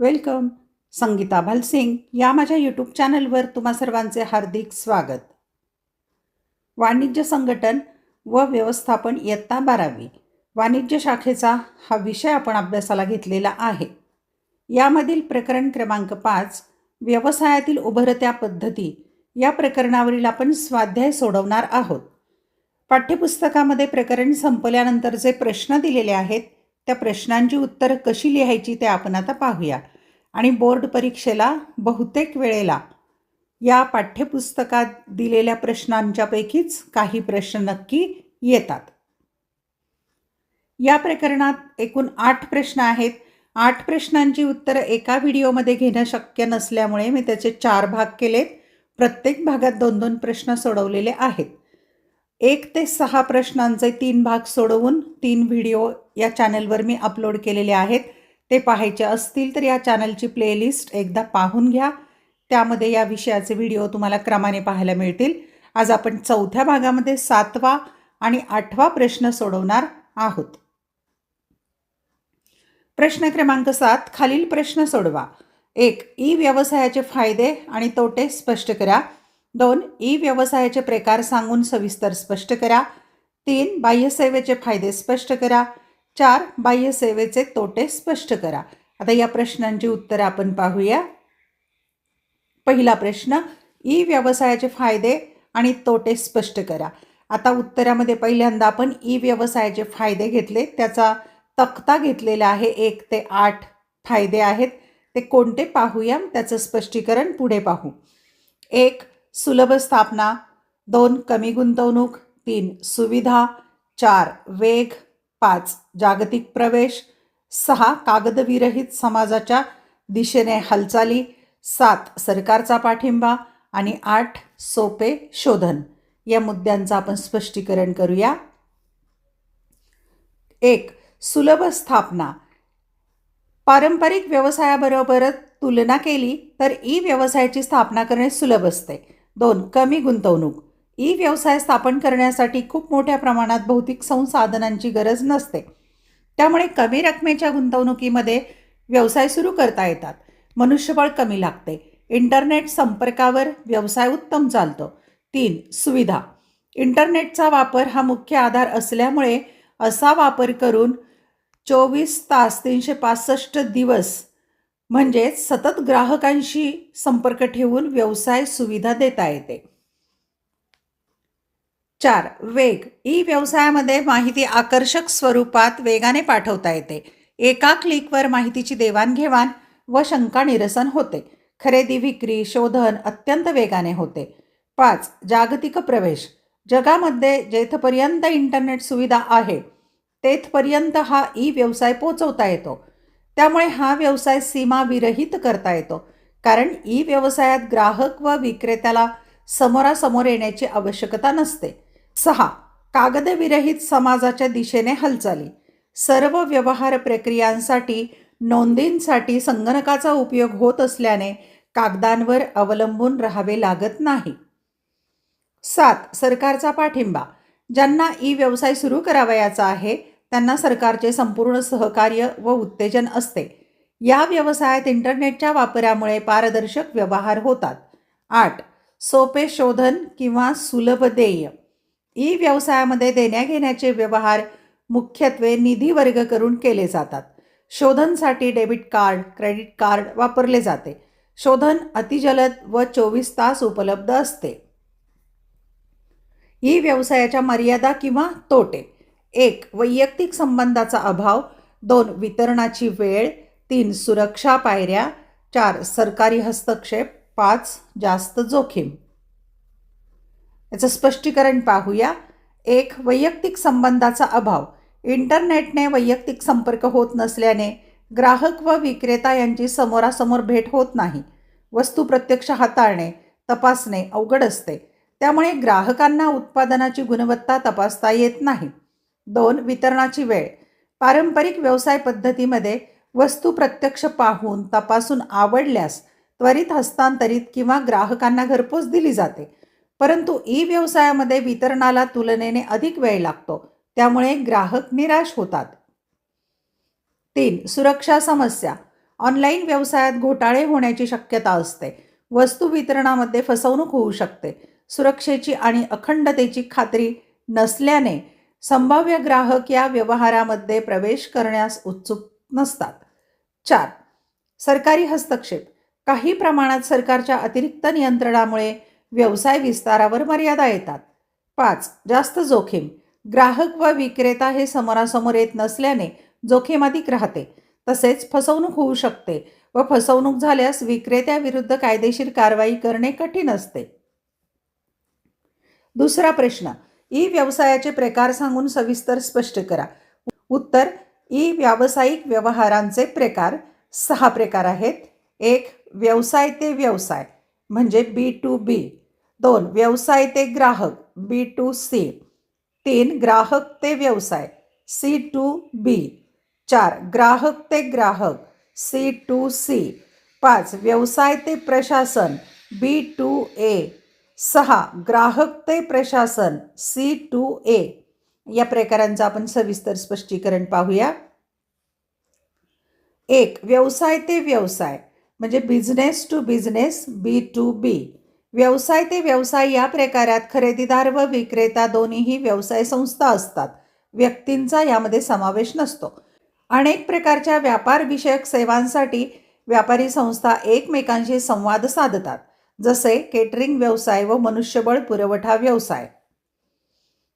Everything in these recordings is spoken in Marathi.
वेलकम. संगीता भालसिंग या माझ्या यूट्यूब चॅनलवर तुम्हा सर्वांचे हार्दिक स्वागत. वाणिज्य संघटन व व्यवस्थापन इयत्ता बारावी. वाणिज्य शाखेचा हा विषय आपण अभ्यासाला घेतलेला आहे. यामधील प्रकरण क्रमांक पाच व्यवसायातील उभरत्या पद्धती. या प्रकरणावरील आपण स्वाध्याय सोडवणार आहोत. पाठ्यपुस्तकामध्ये प्रकरण संपल्यानंतर जे प्रश्न दिलेले आहेत. त्या प्रश्नांची उत्तरं कशी लिहायची ते आपण आता पाहूया. आणि बोर्ड परीक्षेला बहुतेक वेळेला या पाठ्यपुस्तकात दिलेल्या प्रश्नांच्यापैकीच काही प्रश्न नक्की येतात. या प्रकरणात एकूण आठ प्रश्न आहेत. आठ प्रश्नांची उत्तरं एका व्हिडिओमध्ये घेणं शक्य नसल्यामुळे मी त्याचे चार भाग केलेत. प्रत्येक भागात दोन दोन प्रश्न सोडवलेले आहेत. एक ते सहा प्रश्नांचे तीन भाग सोडवून तीन व्हिडिओ या चॅनलवर मी अपलोड केलेले आहेत. ते पाहायचे असतील तर या चॅनलची प्लेलिस्ट एकदा पाहून घ्या. त्यामध्ये या विषयाचे व्हिडिओ तुम्हाला क्रमाने पाहायला मिळतील. आज आपण चौथ्या भागामध्ये सातवा आणि आठवा प्रश्न सोडवणार आहोत. प्रश्न क्रमांक सात खालील प्रश्न सोडवा. एक ई व्यवसायाचे फायदे आणि तोटे स्पष्ट करा. दोन ई व्यवसायाचे प्रकार सांगून सविस्तर स्पष्ट करा. तीन बाह्यसेवेचे फायदे स्पष्ट करा. चार बाह्यसेवेचे तोटे स्पष्ट करा. आता या प्रश्नांची उत्तरं आपण पाहूया. पहिला प्रश्न ई व्यवसायाचे फायदे आणि तोटे स्पष्ट करा. आता उत्तरामध्ये पहिल्यांदा आपण ई व्यवसायाचे फायदे घेतले. त्याचा तक्ता घेतलेला आहे एक ते आठ फायदे आहेत. ते कोणते पाहूया. त्याचं स्पष्टीकरण पुढे पाहू. एक सुलभ स्थापना. दोन कमी गुंतवणूक. तीन सुविधा. चार वेग. पाच जागतिक प्रवेश. सहा कागदविरहित समाजाच्या दिशेने हालचाली. सात सरकारचा पाठिंबा. आणि आठ सोपे शोधन. या मुद्द्यांचं आपण स्पष्टीकरण करूया. एक सुलभ स्थापना. पारंपरिक व्यवसायाबरोबरच तुलना केली तर ई व्यवसायाची स्थापना करणे सुलभ असते. दोन कमी गुंतवणूक. ई व्यवसाय स्थापन करण्यासाठी खूप मोठ्या प्रमाणात भौतिक संसाधनांची गरज नसते. त्यामुळे कमी रकमेच्या गुंतवणुकीमध्ये व्यवसाय सुरू करता येतात. मनुष्यबळ कमी लागते. इंटरनेट संपर्कावर व्यवसाय उत्तम चालतो. तीन सुविधा. इंटरनेटचा वापर हा मुख्य आधार असल्यामुळे असा वापर करून चोवीस तास तीनशे पासष्ट दिवस म्हणजेच सतत ग्राहकांशी संपर्क ठेवून व्यवसाय सुविधा देता येते. चार वेग. ई व्यवसायामध्ये माहिती आकर्षक स्वरूपात वेगाने पाठवता येते. एका क्लिकवर माहितीची देवाणघेवाण व शंका निरसन होते. खरेदी विक्री शोधन अत्यंत वेगाने होते. पाच जागतिक प्रवेश. जगामध्ये जेथपर्यंत इंटरनेट सुविधा आहे तेथपर्यंत हा ई व्यवसाय पोचवता येतो. त्यामुळे हा व्यवसाय सीमाविरहित करता येतो. कारण ई व्यवसायात ग्राहक व विक्रेत्याला समोरासमोर येण्याची आवश्यकता नसते. सहा. कागदविरहित समाजाच्या दिशेने हालचाली. सर्व व्यवहार प्रक्रियांसाठी नोंदींसाठी संगणकाचा उपयोग होत असल्याने कागदांवर अवलंबून राहावे लागत नाही. सात. सरकारचा पाठिंबा. ज्यांना ई व्यवसाय सुरू करावयाचा आहे त्यांना सरकारचे संपूर्ण सहकार्य व उत्तेजन असते. या व्यवसायात इंटरनेटच्या वापरामुळे पारदर्शक व्यवहार होतात. आठ. सोपे शोधन किंवा सुलभ देय. ई व्यवसायामध्ये देण्याघेण्याचे व्यवहार मुख्यत्वे निधी वर्ग करून केले जातात. शोधनसाठी डेबिट कार्ड क्रेडिट कार्ड वापरले जाते. शोधन अतिजलद व चोवीस तास उपलब्ध असते. ई व्यवसायाच्या मर्यादा किंवा तोटे. एक वैयक्तिक संबंधाचा अभाव. दोन वितरणाची वेळ. तीन सुरक्षा पायऱ्या. चार सरकारी हस्तक्षेप. पाच जास्त जोखीम. याचं स्पष्टीकरण पाहूया. एक वैयक्तिक संबंधाचा अभाव. इंटरनेटने वैयक्तिक संपर्क होत नसल्याने ग्राहक व विक्रेता यांची समोरासमोर भेट होत नाही. वस्तू प्रत्यक्ष हाताळणे तपासणे अवघड असते. त्यामुळे ग्राहकांना उत्पादनाची गुणवत्ता तपासता येत नाही. दोन वितरणाची वेळ. पारंपरिक व्यवसाय पद्धतीमध्ये वस्तू प्रत्यक्ष पाहून तपासून आवडल्यास त्वरित हस्तांतरित किंवा ग्राहकांना घरपोच दिली जाते. परंतु ई व्यवसायामध्ये वितरणाला तुलनेने अधिक वेळ लागतो त्यामुळे ग्राहक निराश होतात. तीन सुरक्षा समस्या. ऑनलाईन व्यवसायात घोटाळे होण्याची शक्यता असते. वस्तू वितरणामध्ये फसवणूक होऊ शकते. सुरक्षेची आणि अखंडतेची खात्री नसल्याने संभाव्य ग्राहक या व्यवहारामध्ये प्रवेश करण्यास उत्सुक नसतात. चार सरकारी हस्तक्षेप. काही प्रमाणात सरकारच्या अतिरिक्त नियंत्रणामुळे व्यवसाय विस्तारावर मर्यादा येतात. पाच जास्त जोखीम. ग्राहक व विक्रेता हे समोरासमोर येत नसल्याने जोखीम अधिक राहते. तसेच फसवणूक होऊ शकते व फसवणूक झाल्यास विक्रेत्याविरुद्ध कायदेशीर कारवाई करणे कठीण असते. दुसरा प्रश्न ई व्यवसायाचे प्रकार सांगून सविस्तर स्पष्ट करा. उत्तर ई व्यावसायिक व्यवहारांचे प्रकार सहा प्रकार आहेत. एक व्यवसाय ते व्यवसाय म्हणजे बी टू बी. दोन व्यवसाय ते ग्राहक. बी टू सी तीन ग्राहक ते व्यवसाय. सी टू बी चार ग्राहक ते ग्राहक. सी टू सी पाच व्यवसाय ते प्रशासन. बी टू ए सहा ग्राहक ते प्रशासन. सी टू ए या प्रकारांचं आपण सविस्तर स्पष्टीकरण पाहूया. एक व्यवसाय ते व्यवसाय. म्हणजे business to business B to B व्यवसाय ते व्यवसाय या प्रकारात खरेदीदार व विक्रेता दोन्हीही व्यवसाय संस्था असतात. व्यक्तींचा यामध्ये समावेश नसतो. अनेक प्रकारच्या व्यापारविषयक सेवांसाठी व्यापारी संस्था एकमेकांशी संवाद साधतात जसे केटरिंग व्यवसाय व मनुष्यबळ पुरवठा व्यवसाय.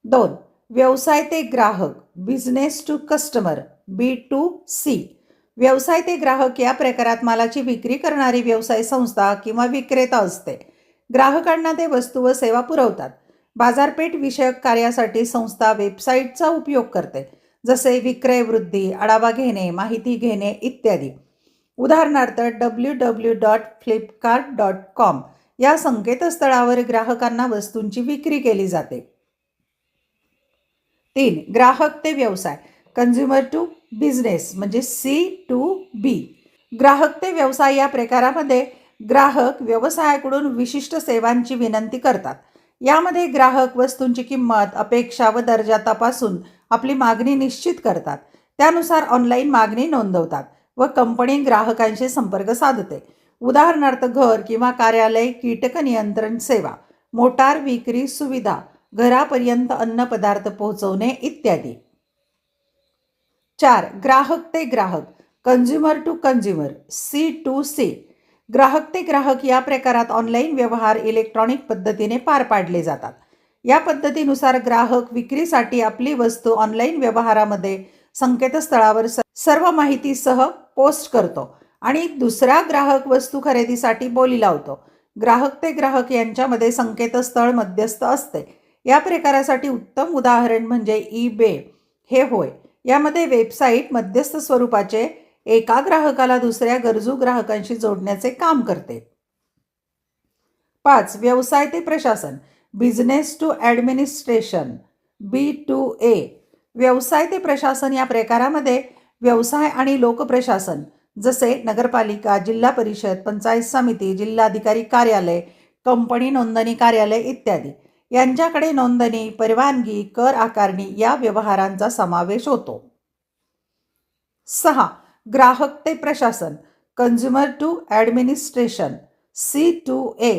दोन व्यवसाय ते ग्राहक business to customer B to C व्यवसाय ते ग्राहक या प्रकारात मालाची विक्री करणारी व्यवसाय संस्था किंवा विक्रेता असते. ग्राहकांना ते वस्तू व सेवा पुरवतात. बाजारपेठ विषयक कार्यासाठी संस्था वेबसाईटचा उपयोग करते जसे विक्रय वृद्धी आढावा घेणे माहिती घेणे इत्यादी. उदाहरणार्थ W W dot Flipkart dot com या संकेतस्थळावर ग्राहकांना वस्तूंची विक्री केली जाते. तीन ग्राहक ते व्यवसाय. कन्झ्युमर टू बिझनेस म्हणजे सी टू बी ग्राहक ते व्यवसाय या प्रकारामध्ये ग्राहक व्यवसायाकडून विशिष्ट सेवांची विनंती करतात. यामध्ये ग्राहक वस्तूंची किंमत अपेक्षा व दर्जा तपासून आपली मागणी निश्चित करतात. त्यानुसार ऑनलाईन मागणी नोंदवतात व कंपनी ग्राहकांशी संपर्क साधते. उदाहरणार्थ घर किंवा कार्यालय कीटक नियंत्रण सेवा मोटार विक्री सुविधा घरापर्यंत अन्नपदार्थ पोहोचवणे इत्यादी. चार ग्राहक ते ग्राहक. Consumer to consumer C to C ग्राहक ते ग्राहक या प्रकारात ऑनलाईन व्यवहार इलेक्ट्रॉनिक पद्धतीने पार पाडले जातात. या पद्धतीनुसार ग्राहक विक्रीसाठी आपली वस्तू ऑनलाईन व्यवहारामध्ये संकेतस्थळावर सर्व माहितीसह पोस्ट करतो आणि दुसरा ग्राहक वस्तू खरेदीसाठी बोली लावतो. ग्राहक ते ग्राहक यांच्यामध्ये संकेतस्थळ मध्यस्थ असते. या प्रकारासाठी उत्तम उदाहरण म्हणजे ई बे हे होय. यामध्ये वेबसाईट मध्यस्थ स्वरूपाचे एका ग्राहकाला दुसऱ्या गरजू ग्राहकांशी जोडण्याचे काम करते. पाच व्यवसाय ते प्रशासन. Business to administration B to A व्यवसाय ते प्रशासन या प्रकारामध्ये व्यवसाय आणि लोकप्रशासन जसे नगरपालिका जिल्हा परिषद पंचायत समिती जिल्हाधिकारी कार्यालय कंपनी नोंदणी कार्यालय इत्यादी. यांच्याकडे नोंदणी परवानगी कर आकारणी या व्यवहारांचा समावेश होतो. सहा ग्राहक ते प्रशासन consumer to administration C to A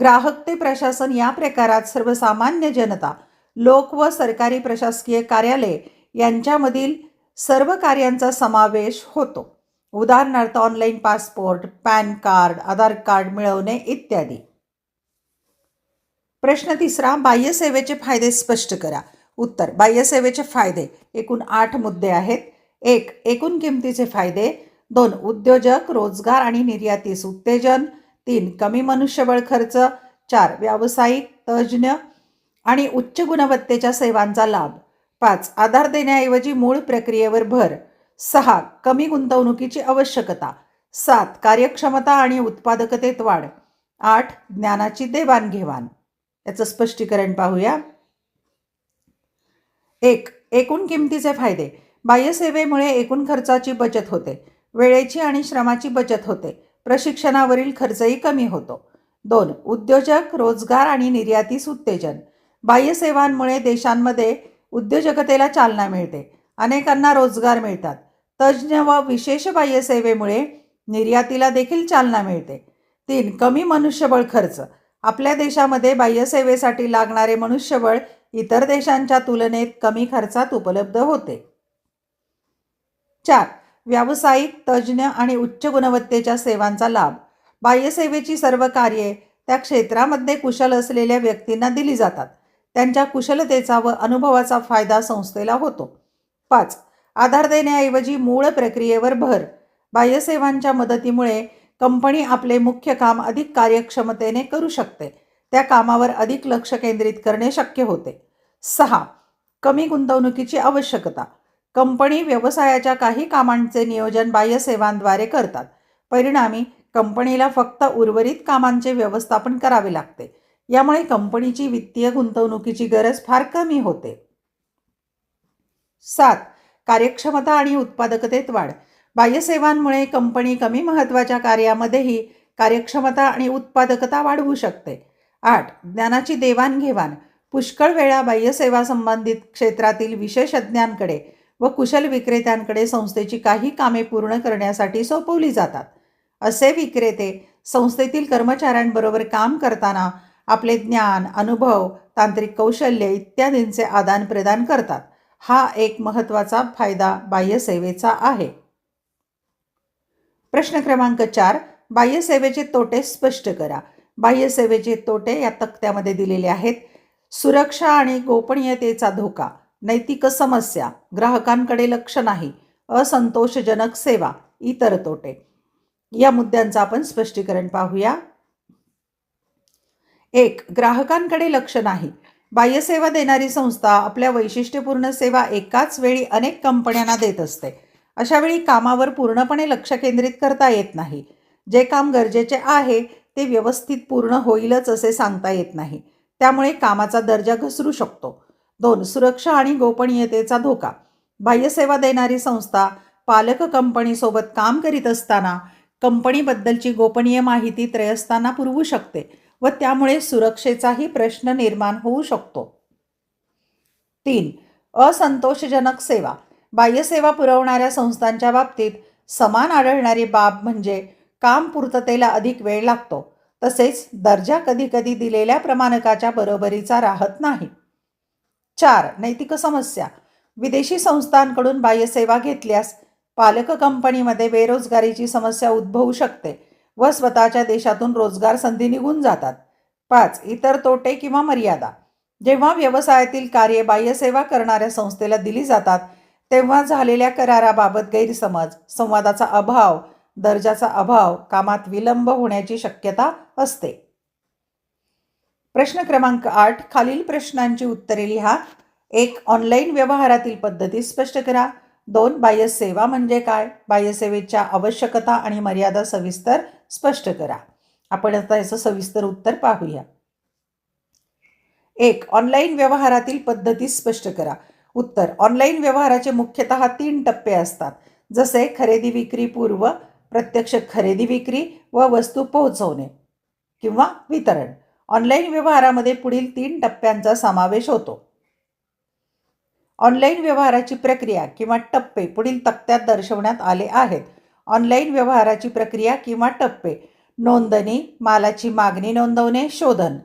ग्राहक ते प्रशासन या प्रकारात सर्वसामान्य जनता लोक व सरकारी प्रशासकीय कार्यालय यांच्यामधील सर्व कार्यांचा समावेश होतो. उदाहरणार्थ online passport PAN card Aadhaar card मिळवणे इत्यादी. प्रश्न तिसरा बाह्यसेवेचे फायदे स्पष्ट करा. उत्तर बाह्यसेवेचे फायदे. एकूण आठ मुद्दे आहेत. एक एकूण किमतीचे फायदे. दोन उद्योजक रोजगार आणि निर्यातीस उत्तेजन. तीन कमी मनुष्यबळ खर्च. चार व्यावसायिक तज्ज्ञ आणि उच्च गुणवत्तेच्या सेवांचा लाभ. पाच आधार देण्याऐवजी मूळ प्रक्रियेवर भर. सहा कमी गुंतवणुकीची आवश्यकता. सात कार्यक्षमता आणि उत्पादकतेत वाढ. आठ ज्ञानाची देवाणघेवाण. याचं स्पष्टीकरण पाहूया. एक एकूण किमतीचे फायदे. बाह्यसेवेमुळे एकूण खर्चाची बचत होते. वेळेची आणि श्रमाची बचत होते. प्रशिक्षणावरील खर्चही कमी होतो. दोन उद्योजक रोजगार आणि निर्यातीस उत्तेजन. बाह्यसेवांमुळे देशांमध्ये उद्योजकतेला चालना मिळते. अनेकांना रोजगार मिळतात. तज्ज्ञ व विशेष बाह्यसेवेमुळे निर्यातीला देखील चालना मिळते. तीन कमी मनुष्यबळ खर्च. आपल्या देशामध्ये बाह्यसेवेसाठी लागणारे मनुष्यबळ इतर देशांच्या तुलनेत कमी खर्चात उपलब्ध होते. चार व्यावसायिक तज्ज्ञ आणि उच्च गुणवत्तेच्या सेवांचा लाभ. बाह्यसेवेची सर्व कार्ये त्या क्षेत्रामध्ये कुशल असलेल्या व्यक्तींना दिली जातात. त्यांच्या कुशलतेचा व अनुभवाचा फायदा संस्थेला होतो. पाच आधार देण्याऐवजी मूळ प्रक्रियेवर भर. बाह्यसेवांच्या मदतीमुळे कंपनी आपले मुख्य काम अधिक कार्यक्षमतेने करू शकते. त्या कामावर अधिक लक्ष केंद्रित करणे शक्य होते. सहा कमी गुंतवणुकीची आवश्यकता. कंपनी व्यवसायाच्या काही कामांचे नियोजन बाह्यसेवांद्वारे करतात. परिणामी कंपनीला फक्त उर्वरित कामांचे व्यवस्थापन करावे लागते. यामुळे कंपनीची वित्तीय गुंतवणुकीची गरज फार कमी होते. सात. कार्यक्षमता आणि उत्पादकतेत वाढ. बाह्यसेवांमुळे कंपनी कमी महत्त्वाच्या कार्यामध्येही कार्यक्षमता आणि उत्पादकता वाढवू शकते. आठ. ज्ञानाची देवाणघेवाण. पुष्कळ वेळा बाह्यसेवा संबंधित क्षेत्रातील विशेषज्ञांकडे व कुशल विक्रेत्यांकडे संस्थेची काही कामे पूर्ण करण्यासाठी सोपवली जातात. असे विक्रेते संस्थेतील कर्मचाऱ्यांबरोबर काम करताना आपले ज्ञान अनुभव तांत्रिक कौशल्य इत्यादींचे आदानप्रदान करतात. हा एक महत्त्वाचा फायदा बाह्यसेवेचा आहे. प्रश्न क्रमांक चार. बाह्यसेवेचे तोटे स्पष्ट करा. बाह्यसेवेचे तोटे या तक्त्यामध्ये दिलेले आहेत. सुरक्षा आणि गोपनीयतेचा धोका. नैतिक समस्या ग्राहकांकडे लक्ष नाही असंतोषजनक सेवा इतर तोटे. या मुद्द्यांचं आपण स्पष्टीकरण पाहूया. एक ग्राहकांकडे लक्ष नाही. बाह्यसेवा देणारी संस्था आपल्या वैशिष्ट्यपूर्ण सेवा एकाच वेळी अनेक कंपन्यांना देत असते. अशा वेळी कामावर पूर्णपणे लक्ष केंद्रित करता येत नाही. जे काम गरजेचे आहे ते व्यवस्थित पूर्ण होईलच असे सांगता येत नाही. त्यामुळे कामाचा दर्जा घसरू शकतो. दोन सुरक्षा आणि गोपनीयतेचा धोका. बाह्यसेवा देणारी संस्था पालक कंपनीसोबत काम करीत असताना कंपनीबद्दलची गोपनीय माहिती त्रयस्तांना पुरवू शकते व त्यामुळे सुरक्षेचाही प्रश्न निर्माण होऊ शकतो. तीन असंतोषजनक सेवा. बाह्यसेवा पुरवणाऱ्या संस्थांच्या बाबतीत समान आढळणारी बाब म्हणजे काम पूर्ततेला अधिक वेळ लागतो. तसेच दर्जा कधीकधी दिलेल्या प्रमाणकाच्या बरोबरीचा राहत नाही. चार नैतिक समस्या. विदेशी संस्थांकडून बाह्यसेवा घेतल्यास पालक कंपनीमध्ये बेरोजगारीची समस्या उद्भवू शकते व स्वतःच्या देशातून रोजगार संधी निघून जातात. पाच इतर तोटे किंवा मर्यादा. जेव्हा व्यवसायातील कार्ये बाह्यसेवा करणाऱ्या संस्थेला दिली जातात तेव्हा झालेल्या कराराबाबत गैरसमज संवादाचा अभाव दर्जाचा अभाव कामात विलंब होण्याची शक्यता असते. प्रश्न क्रमांक आठ खालील प्रश्नांची उत्तरे लिहा. एक ऑनलाईन व्यवहारातील पद्धती स्पष्ट करा. दोन बाह्यसेवा म्हणजे काय? बाह्यसेवेच्या आवश्यकता आणि मर्यादा सविस्तर स्पष्ट करा. आपण आता याचं सविस्तर उत्तर पाहूया. एक ऑनलाईन व्यवहारातील पद्धती स्पष्ट करा. उत्तर ऑनलाईन व्यवहाराचे मुख्यतः तीन टप्पे असतात. जसे खरेदी विक्री पूर्व प्रत्यक्ष खरेदी विक्री व वस्तू पोहोचवणे किंवा वितरण. ऑनलाईन व्यवहारामध्ये पुढील तीन टप्प्यांचा समावेश होतो. ऑनलाईन व्यवहाराची प्रक्रिया किंवा टप्पे पुढील तक्त्यात दर्शवण्यात आले आहेत. ऑनलाईन व्यवहाराची प्रक्रिया किंवा टप्पे नोंदणी मालाची मागणी नोंदवणे शोधन.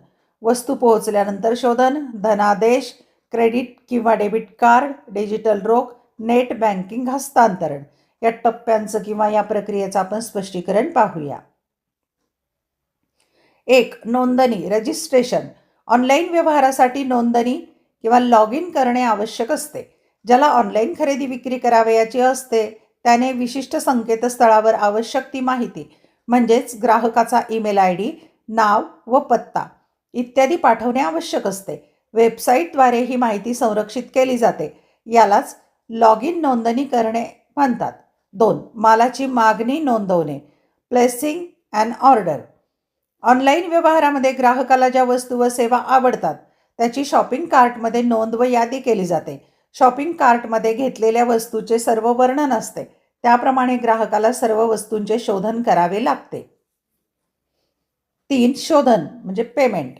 वस्तू पोहोचल्यानंतर शोधन धनादेश क्रेडिट किंवा डेबिट कार्ड डिजिटल रोख नेट बँकिंग हस्तांतरण. या टप्प्यांचं किंवा या प्रक्रियेचं आपण स्पष्टीकरण पाहूया. एक नोंदणी रजिस्ट्रेशन ऑनलाईन व्यवहारासाठी नोंदणी किंवा लॉग इन करणे आवश्यक असते. ज्याला ऑनलाईन खरेदी विक्री करावयाची असते त्याने विशिष्ट संकेतस्थळावर आवश्यक ती माहिती म्हणजेच ग्राहकाचा ईमेल आय डी नाव व पत्ता इत्यादी पाठवणे आवश्यक असते. वेबसाईटद्वारे ही माहिती संरक्षित केली जाते. यालाच लॉग इन नोंदणी करणे म्हणतात. दोन मालाची मागणी नोंदवणे. प्लेसिंग अँड ऑर्डर ऑनलाईन व्यवहारामध्ये ग्राहकाला ज्या वस्तू व सेवा आवडतात त्याची शॉपिंग कार्टमध्ये नोंद व यादी केली जाते. शॉपिंग कार्टमध्ये घेतलेल्या वस्तूचे सर्व वर्णन असते. त्याप्रमाणे ग्राहकाला सर्व वस्तूंचे शोधन करावे लागते. तीन शोधन म्हणजे पेमेंट.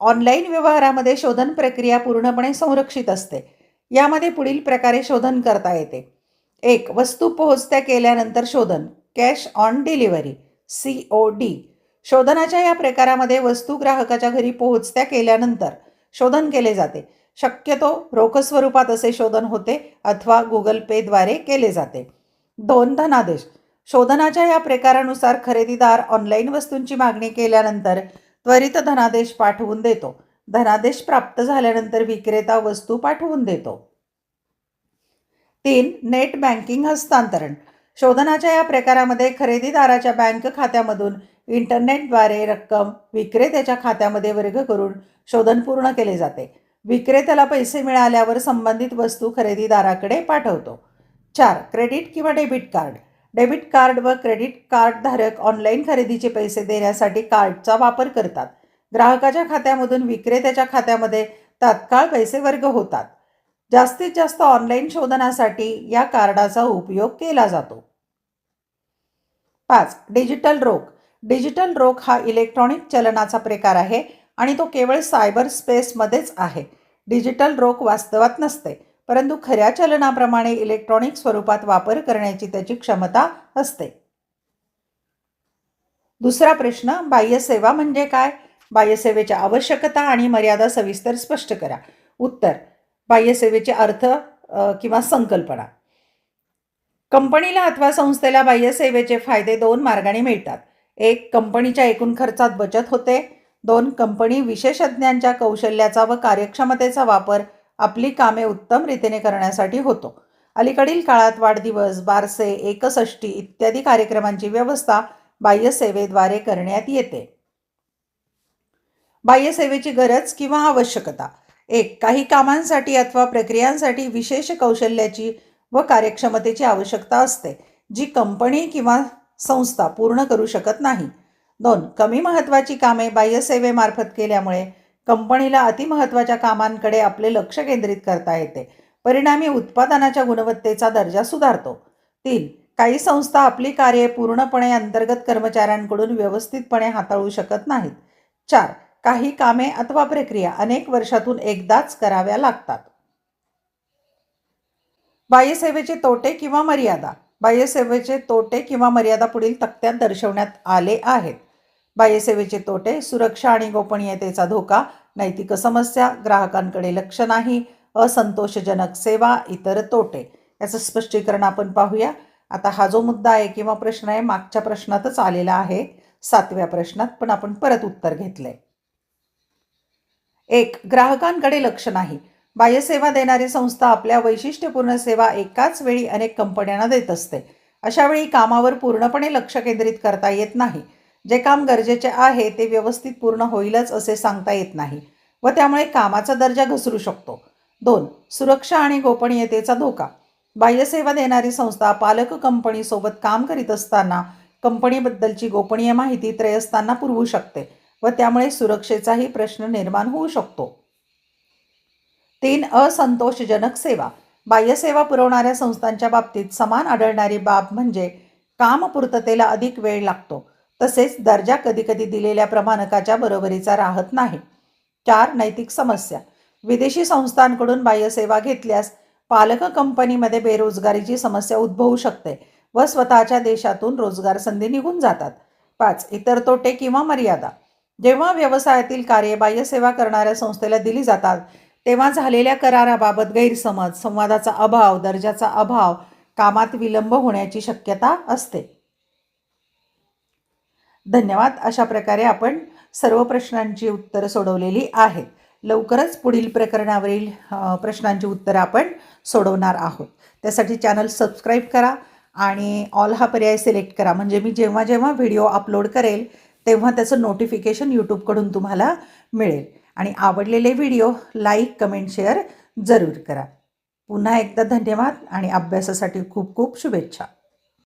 ऑनलाईन व्यवहारामध्ये शोधन प्रक्रिया पूर्णपणे संरक्षित असते. यामध्ये पुढील प्रकारे शोधन करता येते. एक वस्तू पोहोचत्या केल्यानंतर शोधन. Cash on delivery C O D शोधनाच्या या प्रकारामध्ये वस्तू ग्राहकाच्या घरी पोहोचत्या केल्यानंतर शोधन केले जाते. शक्यतो रोख स्वरूपात असे शोधन होते अथवा गुगल पेद्वारे केले जाते. दोन धनादेश. शोधनाच्या या प्रकारानुसार खरेदीदार ऑनलाईन वस्तूंची मागणी केल्यानंतर त्वरित धनादेश पाठवून देतो. धनादेश प्राप्त झाल्यानंतर विक्रेता वस्तू पाठवून देतो. तीन नेट बँकिंग हस्तांतरण. शोधनाच्या या प्रकारामध्ये खरेदीदाराच्या बँक खात्यामधून इंटरनेटद्वारे रक्कम विक्रेत्याच्या खात्यामध्ये वर्ग करून शोधन पूर्ण केले जाते. विक्रेत्याला पैसे मिळाल्यावर संबंधित वस्तू खरेदीदाराकडे पाठवतो. चार क्रेडिट किंवा डेबिट कार्ड. डेबिट कार्ड व क्रेडिट कार्ड धारक ऑनलाईन खरेदीचे पैसे देण्यासाठी कार्डचा वापर करतात. ग्राहकाच्या खात्यामधून विक्रेत्याच्या खात्यामध्ये तात्काळ पैसे वर्ग होतात. जास्तीत जास्त ऑनलाईन शोधनासाठी या कार्डाचा उपयोग केला जातो. पाच डिजिटल रोख. डिजिटल रोख हा इलेक्ट्रॉनिक चलनाचा प्रकार आहे आणि तो केवळ सायबर स्पेसमध्येच आहे. डिजिटल रोख वास्तवात नसते परंतु खऱ्या चलनाप्रमाणे इलेक्ट्रॉनिक स्वरूपात वापर करण्याची त्याची क्षमता असते. दुसरा प्रश्न बाह्यसेवा म्हणजे काय? बाह्यसेवेच्या आवश्यकता आणि मर्यादा सविस्तर स्पष्ट करा. उत्तर बाह्यसेवेचे अर्थ किंवा संकल्पना. कंपनीला अथवा संस्थेला बाह्यसेवेचे फायदे दोन मार्गाने मिळतात. एक कंपनीच्या एकूण खर्चात बचत होते. दोन कंपनी विशेषज्ञांच्या कौशल्याचा व कार्यक्षमतेचा वापर आपली कामे उत्तम रीतीने करण्यासाठी होतो. अलीकडील काळात वाढदिवस बारसे एकसष्टी इत्यादी कार्यक्रमांची व्यवस्था बाह्यसेवेद्वारे करण्यात येते. बाह्यसेवेची गरज किंवा आवश्यकता. एक काही कामांसाठी अथवा प्रक्रियांसाठी विशेष कौशल्याची व कार्यक्षमतेची आवश्यकता असते जी कंपनी किंवा संस्था पूर्ण करू शकत नाही. दोन कमी महत्त्वाची कामे बाह्यसेवेमार्फत केल्यामुळे कंपनीला अतिमहत्त्वाच्या कामांकडे आपले लक्ष केंद्रित करता येते. परिणामी उत्पादनाच्या गुणवत्तेचा दर्जा सुधारतो. तीन काही संस्था आपली कार्ये पूर्णपणे अंतर्गत कर्मचाऱ्यांकडून व्यवस्थितपणे हाताळू शकत नाहीत. चार काही कामे अथवा प्रक्रिया अनेक वर्षातून एकदाच कराव्या लागतात. बाह्यसेवेचे तोटे किंवा मर्यादा. बाह्यसेवेचे तोटे किंवा मर्यादा पुढील तक्त्यात दर्शवण्यात आले आहेत. बाह्यसेवेचे तोटे सुरक्षा आणि गोपनीयतेचा धोका नैतिक समस्या ग्राहकांकडे लक्ष नाही असंतोषजनक सेवा इतर तोटे. याचं स्पष्टीकरण आपण पाहूया. आता हा जो मुद्दा आहे किंवा प्रश्न आहे मागच्या प्रश्नातच आलेला आहे. सातव्या प्रश्नात पण आपण परत उत्तर घेतलंय. एक ग्राहकांकडे लक्ष नाही. बाह्यसेवा देणारी संस्था आपल्या वैशिष्ट्यपूर्ण सेवा एकाच वेळी अनेक कंपन्यांना देत असते. अशावेळी कामावर पूर्णपणे लक्ष केंद्रित करता येत नाही. जे काम गरजेचे आहे ते व्यवस्थित पूर्ण होईलच असे सांगता येत नाही व त्यामुळे कामाचा दर्जा घसरू शकतो. दोन सुरक्षा आणि गोपनीयतेचा धोका. बाह्यसेवा देणारी संस्था पालक कंपनीसोबत काम करीत असताना कंपनीबद्दलची गोपनीय माहिती त्रयस्थांना पुरवू शकते व त्यामुळे सुरक्षेचाही प्रश्न निर्माण होऊ शकतो. तीन असंतोषजनक सेवा. बाह्यसेवा पुरवणाऱ्या संस्थांच्या बाबतीत समान आढळणारी बाब म्हणजे कामपूर्ततेला अधिक वेळ लागतो. तसेच दर्जा कधीकधी दिलेल्या प्रमाणकाच्या बरोबरीचा राहत नाही. चार नैतिक समस्या. विदेशी संस्थांकडून बाह्यसेवा घेतल्यास पालक कंपनीमध्ये बेरोजगारीची समस्या उद्भवू शकते व स्वतःच्या देशातून रोजगार संधी निघून जातात. पाच इतर तोटे किंवा मर्यादा. जेव्हा व्यवसायातील कार्ये बाह्यसेवा करणाऱ्या संस्थेला दिली जातात तेव्हा झालेल्या कराराबाबत गैरसमज संवादाचा अभाव दर्जाचा अभाव कामात विलंब होण्याची शक्यता असते. धन्यवाद. अशा प्रकारे आपण सर्व प्रश्नांची उत्तरं सोडवलेली आहेत. लवकरच पुढील प्रकरणावरील प्रश्नांची उत्तरं आपण सोडवणार आहोत. त्यासाठी चॅनल सबस्क्राईब करा आणि ऑल हा पर्याय सिलेक्ट करा. म्हणजे मी जेव्हा जेव्हा व्हिडिओ अपलोड करेल तेव्हा त्याचं नोटिफिकेशन यूट्यूबकडून तुम्हाला मिळेल. आणि आवडलेले व्हिडिओ लाईक कमेंट शेअर जरूर करा. पुन्हा एकदा धन्यवाद आणि अभ्यासासाठी खूप खूप शुभेच्छा.